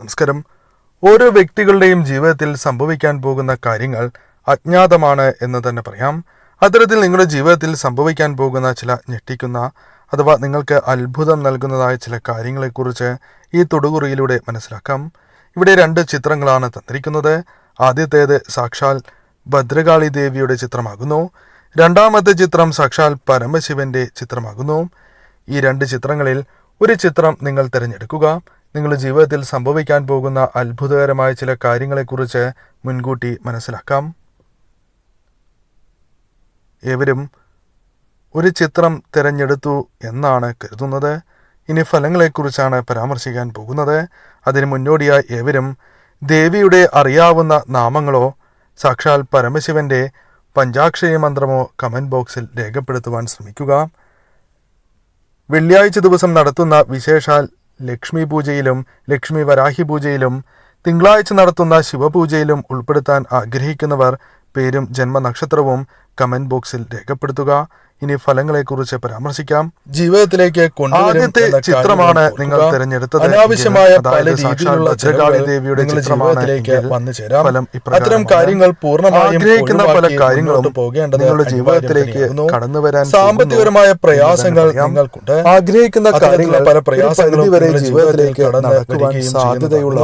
നമസ്കാരം. ഓരോ വ്യക്തികളുടെയും ജീവിതത്തിൽ സംഭവിക്കാൻ പോകുന്ന കാര്യങ്ങൾ അജ്ഞാതമാണ് എന്ന് തന്നെ പറയാം. അത്തരത്തിൽ നിങ്ങളുടെ ജീവിതത്തിൽ സംഭവിക്കാൻ പോകുന്ന ചില ഞെട്ടിക്കുന്ന അഥവാ നിങ്ങൾക്ക് അത്ഭുതം നൽകുന്നതായ ചില കാര്യങ്ങളെക്കുറിച്ച് ഈ തൊടുകുറിയിലൂടെ മനസ്സിലാക്കാം. ഇവിടെ രണ്ട് ചിത്രങ്ങളാണ് തന്നിരിക്കുന്നത്. ആദ്യത്തേത് സാക്ഷാൽ ഭദ്രകാളി ദേവിയുടെ ചിത്രമാകുന്നു. രണ്ടാമത്തെ ചിത്രം സാക്ഷാൽ പരമശിവന്റെ ചിത്രമാകുന്നു. ഈ രണ്ട് ചിത്രങ്ങളിൽ ഒരു ചിത്രം നിങ്ങൾ തിരഞ്ഞെടുക്കുക. നിങ്ങളുടെ ജീവിതത്തിൽ സംഭവിക്കാൻ പോകുന്ന അത്ഭുതകരമായ ചില കാര്യങ്ങളെക്കുറിച്ച് മുൻകൂട്ടി മനസ്സിലാക്കാം. ഏവരും ഒരു ചിത്രം തിരഞ്ഞെടുത്തു എന്നാണ് കരുതുന്നത്. ഇനി ഫലങ്ങളെക്കുറിച്ചാണ് പരാമർശിക്കാൻ പോകുന്നത്. അതിന് മുന്നോടിയായി ഏവരും ദേവിയുടെ അറിയാവുന്ന നാമങ്ങളോ സാക്ഷാൽ പരമശിവന്റെ പഞ്ചാക്ഷരി മന്ത്രമോ കമന്റ് ബോക്സിൽ രേഖപ്പെടുത്തുവാൻ ശ്രമിക്കുക. വെള്ളിയാഴ്ച ദിവസം നടത്തുന്ന വിശേഷാൽ ലക്ഷ്മി പൂജയിലും ലക്ഷ്മി വരാഹി പൂജയിലും തിങ്കളാഴ്ച നടത്തുന്ന ശിവപൂജയിലും ഉൾപ്പെടുത്താൻ ആഗ്രഹിക്കുന്നവർ പേരും ജന്മനക്ഷത്രവും കമന്റ് ബോക്സിൽ രേഖപ്പെടുത്തുക. ഇനി ഫലങ്ങളെക്കുറിച്ച് പരാമർശിക്കാം. ജീവിതത്തിലേക്ക് ആദ്യത്തെ ചിത്രമാണ് നിങ്ങൾ തിരഞ്ഞെടുത്തത് അനാവശ്യമായ പല രീതിയിലുള്ള ഭദ്രകാളി ദേവിയുടെ നിങ്ങളുടെ ചിത്രമാണ് ജീവിതത്തിലേക്ക് വന്നു ചേരാം. ഫലം അത്തരം കാര്യങ്ങൾ പൂർണമായും ആഗ്രഹിക്കുന്ന പല കാര്യങ്ങളും നിങ്ങളുടെ ജീവിതത്തിലേക്ക് കടന്നു വരാൻ സാമ്പത്തികപരമായ പ്രയാസങ്ങൾ നിങ്ങൾക്കുണ്ട്. ആഗ്രഹിക്കുന്ന കാര്യങ്ങൾ പല പ്രയാസങ്ങളും വരെ ജീവിതത്തിലേക്ക് കടന്നു സാധ്യതയുള്ള.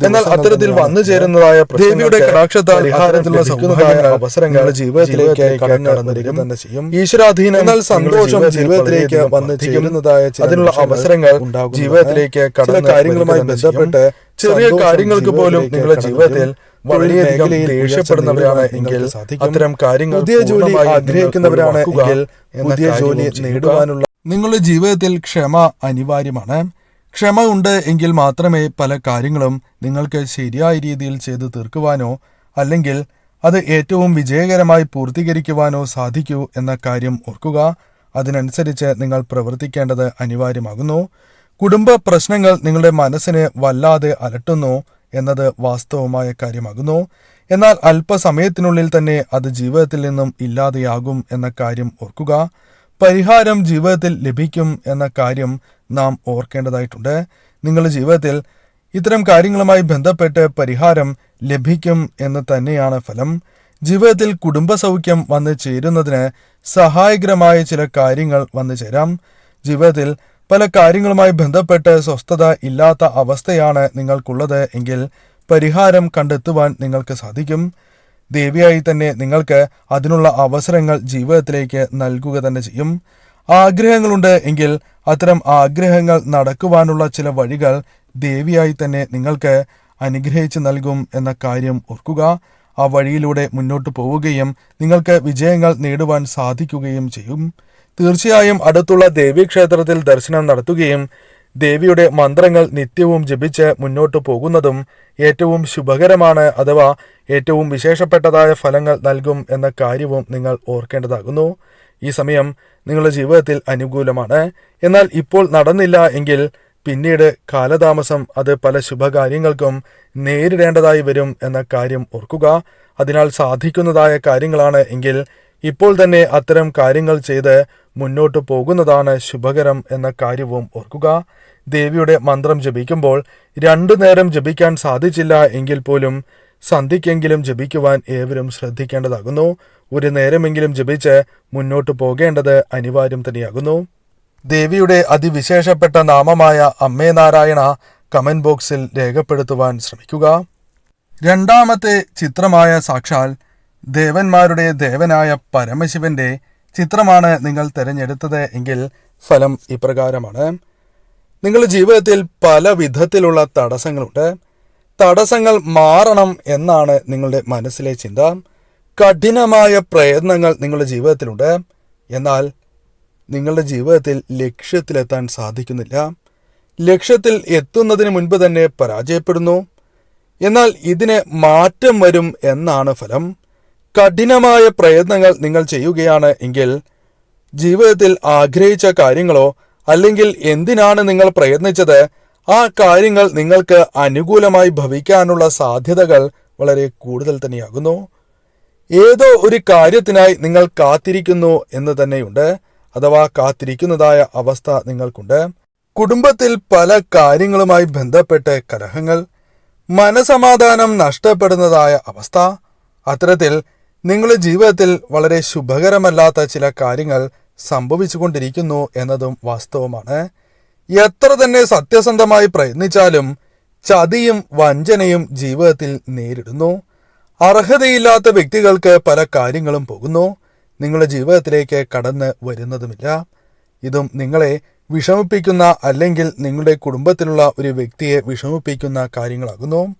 എന്നാൽ അത്തരത്തിൽ വന്നു ചേരുന്നതായ ദേവിയുടെ കടാക്ഷത്താൽ പരിഹാരത്തിലുള്ള ലഭിക്കുന്നതായ അവസരങ്ങൾ ജീവിതത്തിലേക്ക് കടന്നിരിക്കും തന്നെ ചെയ്യും ഈശ്വരാധീനം എന്നാൽ സന്തോഷം ജീവിതത്തിലേക്ക് വന്ന് ചേരുന്നതായ അതിനുള്ള അവസരങ്ങൾ ഉണ്ടാകും ജീവിതത്തിലേക്ക് കടന്ന കാര്യങ്ങളുമായി. ബന്ധപ്പെട്ട് ചെറിയ കാര്യങ്ങൾക്ക് പോലും നിങ്ങളുടെ ജീവിതത്തിൽ. വളരെയധികം ദേഷ്യപ്പെടുന്നവരാണ് എങ്കിൽ അത്തരം കാര്യങ്ങൾ പുതിയ ജോലി ആഗ്രഹിക്കുന്നവരാണ് എങ്കിൽ പുതിയ ജോലി നേടുവാനുള്ള നിങ്ങളുടെ ജീവിതത്തിൽ ക്ഷമ അനിവാര്യമാണ് ക്ഷമ ഉണ്ട് എങ്കിൽ മാത്രമേ പല കാര്യങ്ങളും നിങ്ങൾക്ക് ശരിയായ രീതിയിൽ ചെയ്തു തീർക്കുവാനോ അല്ലെങ്കിൽ അത് ഏറ്റവും വിജയകരമായി പൂർത്തീകരിക്കുവാനോ സാധിക്കൂ എന്ന കാര്യം ഓർക്കുക. അതിനനുസരിച്ച് നിങ്ങൾ പ്രവർത്തിക്കേണ്ടത് അനിവാര്യമാകുന്നു. കുടുംബ പ്രശ്നങ്ങൾ നിങ്ങളുടെ മനസ്സിനെ വല്ലാതെ അലട്ടുന്നു എന്നത് വാസ്തവമായ കാര്യമാകുന്നു. എന്നാൽ അല്പസമയത്തിനുള്ളിൽ തന്നെ അത് ജീവിതത്തിൽ നിന്നും ഇല്ലാതെയാകും എന്ന കാര്യം ഓർക്കുക. പരിഹാരം ജീവിതത്തിൽ ലഭിക്കും എന്ന കാര്യം നാം ഓർക്കേണ്ടതായിട്ടുണ്ട്. നിങ്ങളുടെ ജീവിതത്തിൽ ഇത്തരം കാര്യങ്ങളുമായി ബന്ധപ്പെട്ട് പരിഹാരം ലഭിക്കും എന്ന് തന്നെയാണ് ഫലം. ജീവിതത്തിൽ കുടുംബസൗഖ്യം വന്നു ചേരുന്നതിന് സഹായകരമായ ചില കാര്യങ്ങൾ വന്നു ചേരാം. ജീവിതത്തിൽ പല കാര്യങ്ങളുമായി ബന്ധപ്പെട്ട് സ്വസ്ഥത ഇല്ലാത്ത അവസ്ഥയാണ് നിങ്ങൾക്കുള്ളത് എങ്കിൽ പരിഹാരം കണ്ടെത്തുവാൻ നിങ്ങൾക്ക് സാധിക്കും. ദേവിയായി തന്നെ നിങ്ങൾക്ക് അതിനുള്ള അവസരങ്ങൾ ജീവിതത്തിലേക്ക് നൽകുക തന്നെ ചെയ്യും. ആഗ്രഹങ്ങളുണ്ട് എങ്കിൽ അത്തരം ആഗ്രഹങ്ങൾ നടക്കുവാനുള്ള ചില വഴികൾ ദേവിയായി തന്നെ നിങ്ങൾക്ക് അനുഗ്രഹിച്ച് നൽകും എന്ന കാര്യം ഓർക്കുക. ആ വഴിയിലൂടെ മുന്നോട്ട് പോവുകയും നിങ്ങൾക്ക് വിജയങ്ങൾ നേടുവാൻ സാധിക്കുകയും ചെയ്യും. തീർച്ചയായും അടുത്തുള്ള ദേവീക്ഷേത്രത്തിൽ ദർശനം നടത്തുകയും ദേവിയുടെ മന്ത്രങ്ങൾ നിത്യവും ജപിച്ച് മുന്നോട്ട് പോകുന്നതും ഏറ്റവും ശുഭകരമാണ് അഥവാ ഏറ്റവും വിശേഷപ്പെട്ടതായ ഫലങ്ങൾ നൽകും എന്ന കാര്യവും നിങ്ങൾ ഓർക്കേണ്ടതാകുന്നു. ഈ സമയം നിങ്ങളുടെ ജീവിതത്തിൽ അനുകൂലമാണ്. എന്നാൽ ഇപ്പോൾ നടന്നില്ല എങ്കിൽ പിന്നീട് കാലതാമസം അത് പല ശുഭകാര്യങ്ങൾക്കും നേരിടേണ്ടതായി വരും എന്ന കാര്യം ഓർക്കുക. അതിനാൽ സാധിക്കുന്നതായ കാര്യങ്ങളാണ് എങ്കിൽ ഇപ്പോൾ തന്നെ അത്തരം കാര്യങ്ങൾ ചെയ്ത് മുന്നോട്ട് പോകുന്നതാണ് ശുഭകരം എന്ന കാര്യവും ഓർക്കുക. ദേവിയുടെ മന്ത്രം ജപിക്കുമ്പോൾ രണ്ടു നേരം ജപിക്കാൻ സാധിച്ചില്ല എങ്കിൽ പോലും സന്ധിക്കെങ്കിലും ജപിക്കുവാൻ ഏവരും ശ്രദ്ധിക്കേണ്ടതാകുന്നു. ഒരു നേരമെങ്കിലും ജപിച്ച് മുന്നോട്ട് പോകേണ്ടത് അനിവാര്യം തന്നെയാകുന്നു. ദേവിയുടെ അതിവിശേഷപ്പെട്ട നാമമായ അമ്മേ നാരായണ കമന്റ് ബോക്സിൽ രേഖപ്പെടുത്തുവാൻ ശ്രമിക്കുക. രണ്ടാമത്തെ ചിത്രമായ സാക്ഷാൽ ദേവന്മാരുടെ ദേവനായ പരമശിവന്റെ ചിത്രമാണ് നിങ്ങൾ തിരഞ്ഞെടുത്തത് എങ്കിൽ ഫലം ഇപ്രകാരമാണ്. നിങ്ങളുടെ ജീവിതത്തിൽ പല വിധത്തിലുള്ള തടസ്സങ്ങളുണ്ട്. തടസ്സങ്ങൾ മാറണം എന്നാണ് നിങ്ങളുടെ മനസ്സിലെ ചിന്ത. കഠിനമായ പ്രയത്നങ്ങൾ നിങ്ങളുടെ ജീവിതത്തിലുണ്ട്. എന്നാൽ നിങ്ങളുടെ ജീവിതത്തിൽ ലക്ഷ്യത്തിലെത്താൻ സാധിക്കുന്നില്ല. ലക്ഷ്യത്തിൽ എത്തുന്നതിന് മുൻപ് തന്നെ പരാജയപ്പെടുന്നു. എന്നാൽ ഇതിന് മാറ്റം വരും എന്നാണ് ഫലം. കഠിനമായ പ്രയത്നങ്ങൾ നിങ്ങൾ ചെയ്യുകയാണ് എങ്കിൽ ജീവിതത്തിൽ ആഗ്രഹിച്ച കാര്യങ്ങളോ അല്ലെങ്കിൽ എന്തിനാണ് നിങ്ങൾ പ്രയത്നിച്ചത് ആ കാര്യങ്ങൾ നിങ്ങൾക്ക് അനുകൂലമായി ഭവിക്കാനുള്ള സാധ്യതകൾ വളരെ കൂടുതൽ തന്നെയാകുന്നു. ഏതോ ഒരു കാര്യത്തിനായി നിങ്ങൾ കാത്തിരിക്കുന്നു എന്ന് തന്നെയുണ്ട്. അഥവാ കാത്തിരിക്കുന്നതായ അവസ്ഥ നിങ്ങൾക്കുണ്ട്. കുടുംബത്തിൽ പല കാര്യങ്ങളുമായി ബന്ധപ്പെട്ട് കലഹങ്ങൾ മനസമാധാനം നഷ്ടപ്പെടുന്നതായ അവസ്ഥ അത്തരത്തിൽ നിങ്ങളുടെ ജീവിതത്തിൽ വളരെ ശുഭകരമല്ലാത്ത ചില കാര്യങ്ങൾ സംഭവിച്ചുകൊണ്ടിരിക്കുന്നു എന്നതും വാസ്തവമാണ്. എത്ര തന്നെ സത്യസന്ധമായി പ്രയത്നിച്ചാലും ചതിയും വഞ്ചനയും ജീവിതത്തിൽ നേരിടുന്നു. അർഹതയില്ലാത്ത വ്യക്തികൾക്ക് പല കാര്യങ്ങളും പോകുന്നു. നിങ്ങളുടെ ജീവിതത്തിലേക്ക് കടന്ന് വരുന്നതുമില്ല. ഇതും നിങ്ങളെ വിഷമിപ്പിക്കുന്ന അല്ലെങ്കിൽ നിങ്ങളുടെ കുടുംബത്തിലുള്ള ഒരു വ്യക്തിയെ വിഷമിപ്പിക്കുന്ന കാര്യങ്ങളാകുന്നു.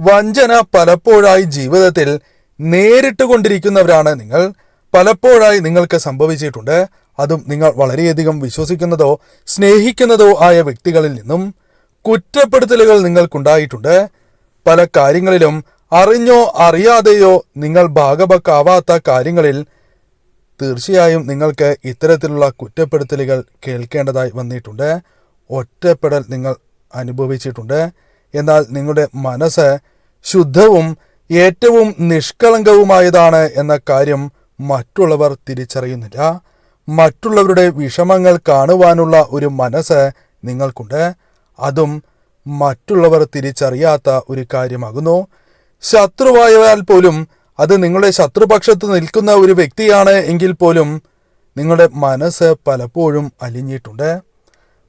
വഞ്ചന പലപ്പോഴായി ജീവിതത്തിൽ നേരിട്ട് കൊണ്ടിരിക്കുന്നവരാണ് നിങ്ങൾ. പലപ്പോഴായി നിങ്ങൾക്ക് സംഭവിച്ചിട്ടുണ്ട്. അതും നിങ്ങൾ വളരെയധികം വിശ്വസിക്കുന്നതോ സ്നേഹിക്കുന്നതോ ആയ വ്യക്തികളിൽ നിന്നും കുറ്റപ്പെടുത്തലുകൾ നിങ്ങൾക്കുണ്ടായിട്ടുണ്ട്. പല കാര്യങ്ങളിലും അറിഞ്ഞോ അറിയാതെയോ നിങ്ങൾ ഭാഗഭക്കാവാത്ത കാര്യങ്ങളിൽ തീർച്ചയായും നിങ്ങൾക്ക് ഇത്തരത്തിലുള്ള കുറ്റപ്പെടുത്തലുകൾ കേൾക്കേണ്ടതായി വന്നിട്ടുണ്ട്. ഒറ്റപ്പെടൽ നിങ്ങൾ അനുഭവിച്ചിട്ടുണ്ട്. എന്നാൽ നിങ്ങളുടെ മനസ്സ് ശുദ്ധവും ഏറ്റവും നിഷ്കളങ്കവുമായതാണ് എന്ന കാര്യം മറ്റുള്ളവർ തിരിച്ചറിയുന്നില്ല. മറ്റുള്ളവരുടെ വിഷമങ്ങൾ കാണുവാനുള്ള ഒരു മനസ്സ് നിങ്ങൾക്കുണ്ട്. അതും മറ്റുള്ളവർ തിരിച്ചറിയാത്ത ഒരു കാര്യമാകുന്നു. ശത്രുവായാൽ പോലും അത് നിങ്ങളുടെ ശത്രുപക്ഷത്ത് നിൽക്കുന്ന ഒരു വ്യക്തിയാണ് എങ്കിൽ പോലും നിങ്ങളുടെ മനസ്സ് പലപ്പോഴും അലിഞ്ഞിട്ടുണ്ട്.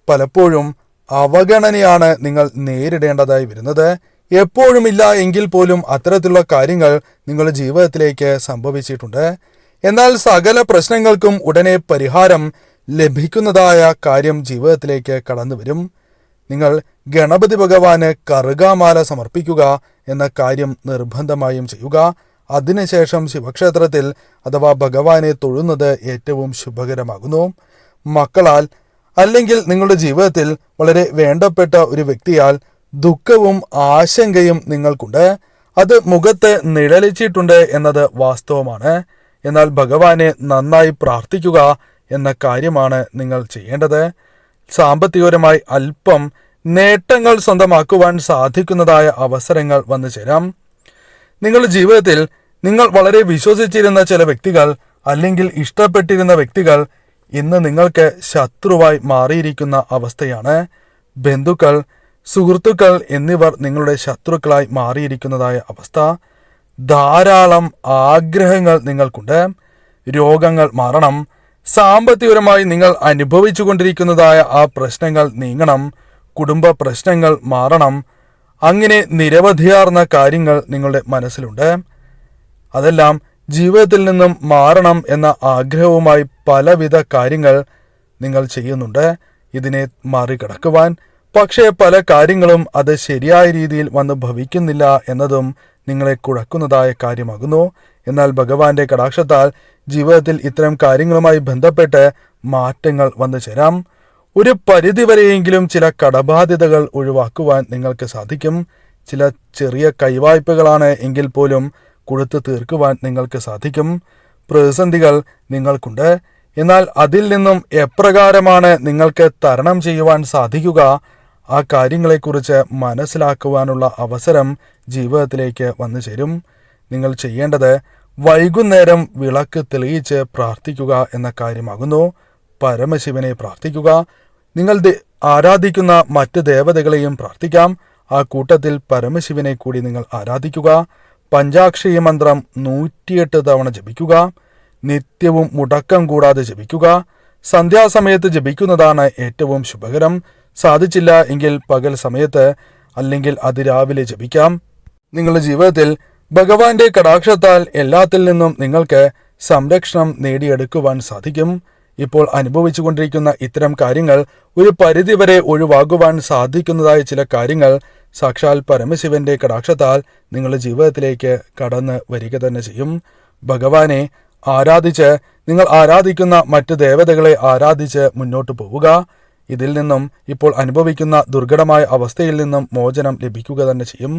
പലപ്പോഴും അവഗണനയാണ് നിങ്ങൾ നേരിടേണ്ടതായി വരുന്നത്. എപ്പോഴുമില്ല എങ്കിൽ പോലും അത്തരത്തിലുള്ള കാര്യങ്ങൾ നിങ്ങളുടെ ജീവിതത്തിലേക്ക് സംഭവിച്ചിട്ടുണ്ട്. എന്നാൽ സകല പ്രശ്നങ്ങൾക്കും ഉടനെ പരിഹാരം ലഭിക്കുന്നതായ കാര്യം ജീവിതത്തിലേക്ക് കടന്നു വരും നിങ്ങൾ ഗണപതി ഭഗവാന് കറുകാമാല സമർപ്പിക്കുക എന്ന കാര്യം നിർബന്ധമായും ചെയ്യുക. അതിനുശേഷം ശിവക്ഷേത്രത്തിൽ അഥവാ ഭഗവാനെ തൊഴുന്നത് ഏറ്റവും ശുഭകരമാകുന്നു. മക്കളാൽ അല്ലെങ്കിൽ നിങ്ങളുടെ ജീവിതത്തിൽ വളരെ വേണ്ടപ്പെട്ട ഒരു വ്യക്തിയാൽ ദുഃഖവും ആശങ്കയും നിങ്ങൾക്കുണ്ട്. അത് മുഖത്ത് നിഴലിച്ചിട്ടുണ്ട് എന്നത് വാസ്തവമാണ്. എന്നാൽ ഭഗവാനെ നന്നായി പ്രാർത്ഥിക്കുക എന്ന കാര്യമാണ് നിങ്ങൾ ചെയ്യേണ്ടത്. സാമ്പത്തികപരമായി അല്പം നേട്ടങ്ങൾ സ്വന്തമാക്കുവാൻ സാധിക്കുന്നതായ അവസരങ്ങൾ വന്നു ചേരാം. നിങ്ങളുടെ ജീവിതത്തിൽ നിങ്ങൾ വളരെ വിശ്വസിച്ചിരുന്ന ചില വ്യക്തികൾ അല്ലെങ്കിൽ ഇഷ്ടപ്പെട്ടിരുന്ന വ്യക്തികൾ ഇന്ന് നിങ്ങൾക്ക് ശത്രുവായി മാറിയിരിക്കുന്ന അവസ്ഥയാണ്. ബന്ധുക്കൾ സുഹൃത്തുക്കൾ എന്നിവർ നിങ്ങളുടെ ശത്രുക്കളായി മാറിയിരിക്കുന്നതായ അവസ്ഥ. ധാരാളം ആഗ്രഹങ്ങൾ നിങ്ങൾക്കുണ്ട്. രോഗങ്ങൾ മാറണം. സാമ്പത്തികപരമായി നിങ്ങൾ അനുഭവിച്ചു കൊണ്ടിരിക്കുന്നതായ ആ പ്രശ്നങ്ങൾ നീങ്ങണം. കുടുംബ പ്രശ്നങ്ങൾ മാറണം. അങ്ങനെ നിരവധിയാർന്ന കാര്യങ്ങൾ നിങ്ങളുടെ മനസ്സിലുണ്ട്. അതെല്ലാം ജീവിതത്തിൽ നിന്നും മാറണം എന്ന ആഗ്രഹവുമായി പലവിധ കാര്യങ്ങൾ നിങ്ങൾ ചെയ്യുന്നുണ്ട്. ഇതിനെ മറികടക്കുവാൻ. പക്ഷേ പല കാര്യങ്ങളും അത് ശരിയായ രീതിയിൽ വന്ന് ഭവിക്കുന്നില്ല എന്നതും നിങ്ങളെ കുഴക്കുന്നതായ കാര്യമാകുന്നു. എന്നാൽ ഭഗവാന്റെ കടാക്ഷത്താൽ ജീവിതത്തിൽ ഇത്തരം കാര്യങ്ങളുമായി ബന്ധപ്പെട്ട് മാറ്റങ്ങൾ വന്നു ചേരാം. ഒരു പരിധിവരെയെങ്കിലും ചില കടബാധ്യതകൾ ഒഴിവാക്കുവാൻ നിങ്ങൾക്ക് സാധിക്കും. ചില ചെറിയ കൈവായ്പകളാണ് എങ്കിൽ പോലും കൊടുത്തു തീർക്കുവാൻ നിങ്ങൾക്ക് സാധിക്കും. പ്രതിസന്ധികൾ നിങ്ങൾക്കുണ്ട്. എന്നാൽ അതിൽ നിന്നും എപ്രകാരമാണ് നിങ്ങൾക്ക് തരണം ചെയ്യുവാൻ സാധിക്കുക? ആ കാര്യങ്ങളെക്കുറിച്ച് മനസ്സിലാക്കുവാനുള്ള അവസരം ജീവിതത്തിലേക്ക് വന്നു ചേരും. നിങ്ങൾ ചെയ്യേണ്ടത് വൈകുന്നേരം വിളക്ക് തെളിയിച്ച് പ്രാർത്ഥിക്കുക എന്ന കാര്യമാകുന്നു. പരമശിവനെ പ്രാർത്ഥിക്കുക. നിങ്ങൾ ആരാധിക്കുന്ന മറ്റ് ദേവതകളെയും പ്രാർത്ഥിക്കാം. ആ കൂട്ടത്തിൽ പരമശിവനെ കൂടി നിങ്ങൾ ആരാധിക്കുക. പഞ്ചാക്ഷരി മന്ത്രം നൂറ്റിയെട്ട് തവണ ജപിക്കുക. നിത്യവും മുടക്കം കൂടാതെ ജപിക്കുക. സന്ധ്യാസമയത്ത് ജപിക്കുന്നതാണ് ഏറ്റവും ശുഭകരം. സാധിച്ചില്ല എങ്കിൽ പകൽ സമയത്ത് അല്ലെങ്കിൽ അതിരാവിലെ ജപിക്കാം. നിങ്ങളുടെ ജീവിതത്തിൽ ഭഗവാന്റെ കടാക്ഷത്താൽ എല്ലാത്തിൽ നിന്നും നിങ്ങൾക്ക് സംരക്ഷണം നേടിയെടുക്കുവാൻ സാധിക്കും. ഇപ്പോൾ അനുഭവിച്ചുകൊണ്ടിരിക്കുന്ന ഇത്തരം കാര്യങ്ങൾ ഒരു പരിധിവരെ ഒഴിവാകുവാൻ സാധിക്കുന്നതായ ചില കാര്യങ്ങൾ സാക്ഷാൽ പരമശിവന്റെ കടാക്ഷത്താൽ നിങ്ങളുടെ ജീവിതത്തിലേക്ക് കടന്ന് വരിക തന്നെ ചെയ്യും. ഭഗവാനെ ആരാധിച്ച് നിങ്ങൾ ആരാധിക്കുന്ന മറ്റ് ദേവതകളെ ആരാധിച്ച് മുന്നോട്ട് പോവുക. ഇതിൽ നിന്നും ഇപ്പോൾ അനുഭവിക്കുന്ന ദുർഘടമായ അവസ്ഥയിൽ നിന്നും മോചനം ലഭിക്കുക തന്നെ ചെയ്യും.